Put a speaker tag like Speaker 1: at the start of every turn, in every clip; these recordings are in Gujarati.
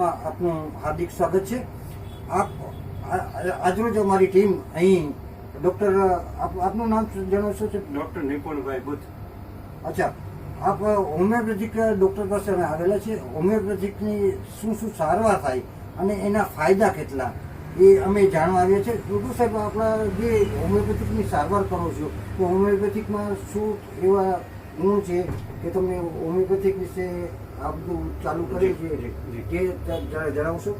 Speaker 1: માં આપનું હાર્દિક સ્વાગત છે. આપ આજરોજ અમારી ટીમ અહીં ડૉક્ટર આપ આપનું નામ જણાવશો છે?
Speaker 2: ડોક્ટર નિપુણભાઈ બુદ્ધ
Speaker 1: અચ્છા આપ હોમિયોપેથિક ડૉક્ટર પાસે અમે આવેલા છે હોમિયોપેથિકની શું શું સારવાર થાય અને એના ફાયદા કેટલા એ અમે જાણવા આવ્યા છે ડોક્ટર સાહેબ આપણા જે હોમિયોપેથિકની સારવાર કરો છો તો હોમિયોપેથિકમાં શું એવા ગુણ છે કે તમે હોમિયોપેથિક વિશે આ બધું ચાલુ કર્યું છે.
Speaker 2: જે
Speaker 1: જણાવશો?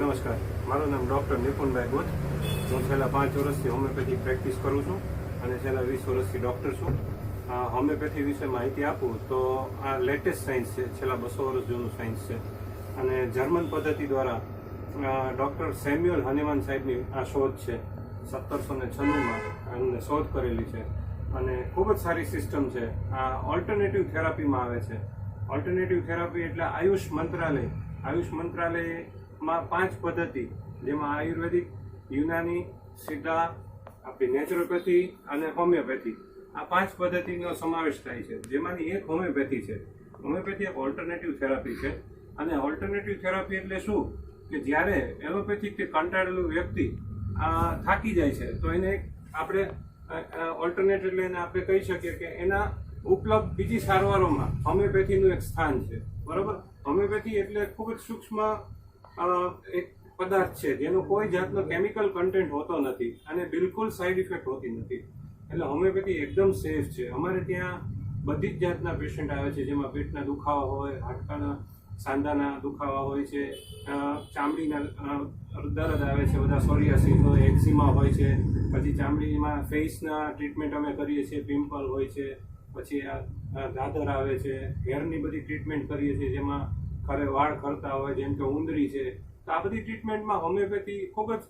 Speaker 2: નમસ્કાર. મારું નામ ડોક્ટર નિપુણભાઈ બુદ્ધ હું છેલ્લા પાંચ વર્ષથી હોમિયોપેથી પ્રેક્ટિસ કરું છું અને છેલ્લા વીસ વર્ષથી ડૉક્ટર છું. હોમિયોપેથી વિશે માહિતી આપું તો આ લેટેસ્ટ સાયન્સ છે. છેલ્લા બસો વર્ષ જૂનું સાયન્સ છે. અને જર્મન પદ્ધતિ દ્વારા ડૉક્ટર સેમ્યુઅલ હનીમાન સાહેબની આ શોધ છે. સત્તરસો ને છન્નુંમાં એમને શોધ કરેલી છે. અને ખૂબ જ સારી સિસ્ટમ છે. આ ઓલ્ટરનેટિવ થેરાપીમાં આવે છે. ઓલ્ટરનેટિવ થેરાપી એટલે આયુષ મંત્રાલય. આયુષ મંત્રાલયમાં પાંચ પદ્ધતિ, જેમાં આયુર્વેદિક, યુનાની સિદ્ધા આપણી નેચરોપેથી અને હોમિયોપેથી આ પાંચ પદ્ધતિનો સમાવેશ થાય છે. જેમાંની એક હોમિયોપેથી છે. હોમિયોપેથી એક ઓલ્ટરનેટિવ થેરાપી છે. અને ઓલ્ટરનેટિવ થેરાપી એટલે શું? કે જ્યારે એલોપેથિક કે કંટાળેલું વ્યક્તિ થાકી જાય છે, તો એને આપણે ઓલ્ટરનેટ એટલે એને આપણે કહી શકીએ કે એના ઉપલબ્ધ બીજી સારવારોમાં હોમિયોપેથીનું એક સ્થાન છે. બરાબર? હોમિયોપેથી એટલે ખૂબ જ સૂક્ષ્મ એક પદાર્થ છે. જેનો કોઈ જાતનો કેમિકલ કન્ટેન્ટ હોતો નથી અને બિલકુલ સાઈડ ઇફેક્ટ હોતી નથી. એટલે હોમિયોપેથી એકદમ સેફ છે. અમારે ત્યાં બધી જ જાતના પેશન્ટ આવે છે, જેમાં પેટના દુખાવા હોય, હાડકાના સાંધાના દુખાવા હોય છે ચામડીના દર્દ આવે છે, બધા સોરિયાસિસ હોય, એક્ઝિમા હોય છે. પછી ચામડીમાં ફેસના ટ્રીટમેન્ટ અમે કરીએ છીએ, પિમ્પલ હોય છે. પછી આ દાદર આવે છે હેરની બધી ટ્રીટમેન્ટ કરીએ છીએ જેમાં ખરે વાળ કરતા હોય જેમ કે ઉંદરી છે તો આ બધી ટ્રીટમેન્ટમાં હોમિયોપેથી ખૂબ જ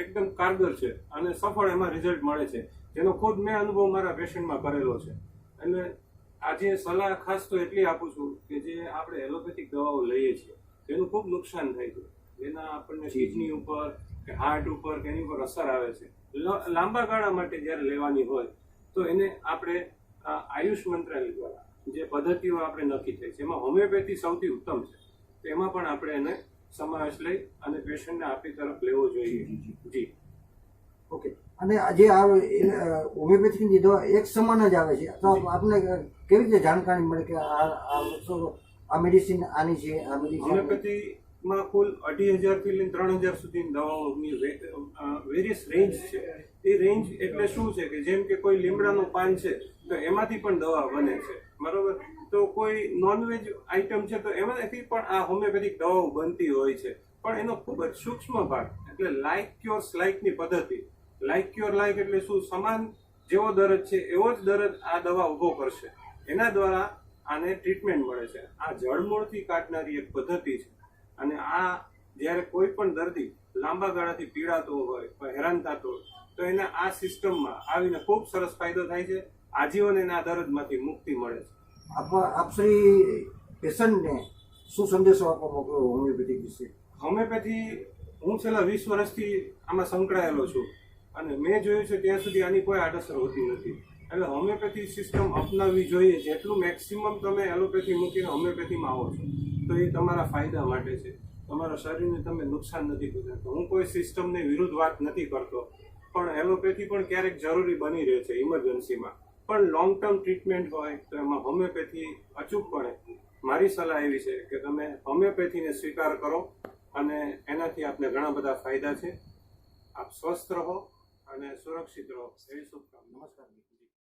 Speaker 2: એકદમ કારગર છે અને સફળ એમાં રિઝલ્ટ મળે છે. જેનો ખુદ મેં અનુભવ મારા પેશન્ટમાં કરેલો છે. એટલે આજે સલાહ ખાસ તો એટલી આપું છું કે જે આપણે એલોપેથિક દવાઓ લઈએ છીએ તેનું ખૂબ નુકસાન થાય છે. જેના આપણને કિડની ઉપર કે હાર્ટ ઉપર કે એની ઉપર અસર આવે છે. લાંબા ગાળા માટે જ્યારે લેવાની હોય તો એને આપણે આયુષ મંત્રાલય દ્વારા જે પદ્ધતિઓ આપણે નક્કી થઈ છે એમાં હોમિયોપેથી સૌથી ઉત્તમ છે. તો એમાં પણ આપણે એને સમાવેશ લઈ અને પેશન્ટને આપણી તરફ લેવો જોઈએ. જી
Speaker 1: ઓકે. અને આજે આ હોમિયોપેથિકની દવા એક સમાન જ આવે છે. તો આપને કેવી રીતે જાણકારી મળે કે આ આ મેડિસિન આની છે આ મેડિસિન
Speaker 2: હોમિયોપેથીમાં કુલ અઢી હજારથી લઈને ત્રણ હજાર સુધીની દવાઓની વેરિયસ રેન્જ છે. એ રેન્જ એટલે શું છે કે જેમ કે કોઈ લીમડાનું પાન છે, તો એમાંથી પણ દવા બને છે. બરોબર? તો કોઈ નોનવેજ આઇટમ છે, તો એમાંથી પણ આ હોમિયોપેથિક દવાઓ બનતી હોય છે. પણ એનો ખૂબ જ સૂક્ષ્મ ભાગ, એટલે લાઇક ક્યોર સ્લાઇકની પદ્ધતિ. લાઇક ક્યોર લાઇક એટલે શું? સમાન જેવો દરદ છે, એવો જ દરદ આ દવા ઊભો કરશે. એના દ્વારા આને ટ્રીટમેન્ટ મળે છે. આ જળમૂળથી કાઢનારી એક પદ્ધતિ છે. અને આ જ્યારે કોઈ પણ દર્દી લાંબા ગાળાથી પીડાતો હોય હેરાન થતો હોય તો એને આ સિસ્ટમમાં આવીને ખૂબ સરસ ફાયદો થાય છે. આજીવન એના દર્દમાંથી મુક્તિ મળે છે.
Speaker 1: આપ આપશ્રી પેશન્ટને શું સંદેશો આપવા મોકલો હોમિયોપેથિક વિશે.
Speaker 2: હોમિયોપેથી હું છેલ્લા વીસ વર્ષથી આમાં સંકળાયેલો છું અને મેં જોયું છે ત્યાં સુધી આની કોઈ આડઅસર હોતી નથી. એટલે હોમિયોપેથી સિસ્ટમ અપનાવવી જોઈએ. જેટલું મેક્સિમમ તમે એલોપેથી મૂકીને હોમિયોપેથીમાં આવો છો. તો એ તમારા ફાયદા માટે છે. તમારા શરીરને તમે નુકસાન નથી પહોંચાડતો હું કોઈ સિસ્ટમની વિરુદ્ધ વાત નથી કરતો, પણ એલોપેથી પણ ક્યારેક જરૂરી બની રહે છે ઇમરજન્સીમાં. પણ લોંગ ટર્મ ટ્રીટમેન્ટ હોય, તો એમાં હોમિયોપેથી અચૂકપણે, મારી સલાહ એવી છે કે તમે હોમિયોપેથીને સ્વીકાર કરો અને એનાથી આપને ઘણા બધા ફાયદા છે. આપ સ્વસ્થ રહો અને સુરક્ષિત રહો. એવી શુભકામના.
Speaker 1: નમસ્કાર.